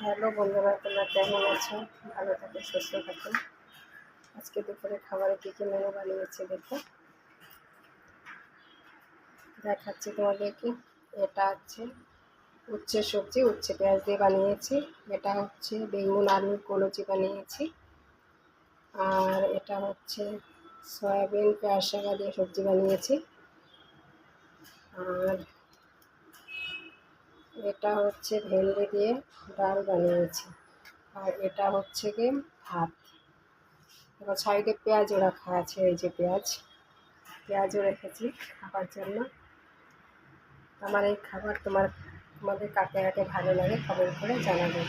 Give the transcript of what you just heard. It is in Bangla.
হ্যালো বন্ধুরা, তোমরা কেমন আছো? ভালো থাকো, সুস্থ থাকো। আজকে দুপুরে খাবারে কী কী মেনু বানিয়েছি দেখো। দেখাচ্ছি তোমাদেরকে। এটা হচ্ছে উচ্ছে সবজি, উচ্ছে পেঁয়াজ দিয়ে বানিয়েছি। এটা হচ্ছে বেগুন আলুর কলচি বানিয়েছি। আর এটা হচ্ছে সয়াবিন, পেঁয়াজ, শাকা দিয়ে সবজি বানিয়েছি। আর এটা হচ্ছে ভেন্ডি দিয়ে ডাল বানিয়েছি। আর এটা হচ্ছে গিয়ে ভাত। এবার সাইডে পেঁয়াজও রাখা আছে, এই যে পেঁয়াজ। পেঁয়াজও রেখেছি খাবার জন্য। আমার এই খাবার তোমার তোমাদের কাকে কাকে ভালো লাগে খবর করে জানাবেন